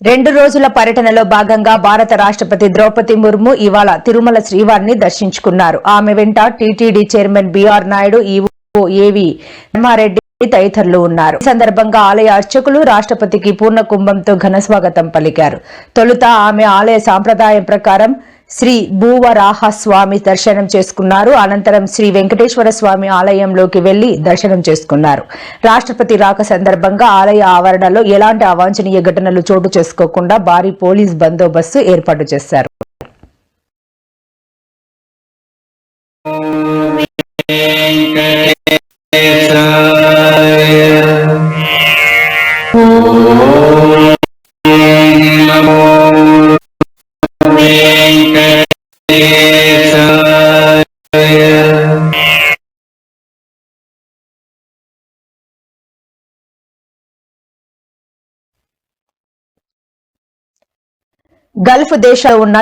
రెండు రోజుల పర్యటనలో భాగంగా భారత రాష్ట్రపతి ద్రౌపది ముర్ము ఇవాళ తిరుమల శ్రీవారిని దర్శించుకున్నారు. ఆమె వెంట TTD chairman BR Naidu EO AV Dharmareddy తదితరులు ఉన్నారు. ఈ సందర్భంగా ఆలయ అర్చకులు రాష్ట్రపతికి పూర్ణ కుంభంతో ఘన స్వాగతం పలికారు. తొలుత ఆమె ఆలయ సాంప్రదాయం ప్రకారం శ్రీ భూవరాహ స్వామి దర్శనం చేసుకున్నారు. అనంతరం శ్రీ వెంకటేశ్వర స్వామి ఆలయంలోకి వెళ్ళి దర్శనం చేసుకున్నారు. రాష్ట్రపతి రాక సందర్భంగా ఆలయ ఆవరణలో ఎలాంటి అవాంఛనీయ ఘటనలు చోటు చేసుకోకుండా భారీ పోలీస్ బందోబస్తు ఏర్పాటు చేశారు. గల్ఫ్ దేశాలు ఉన్న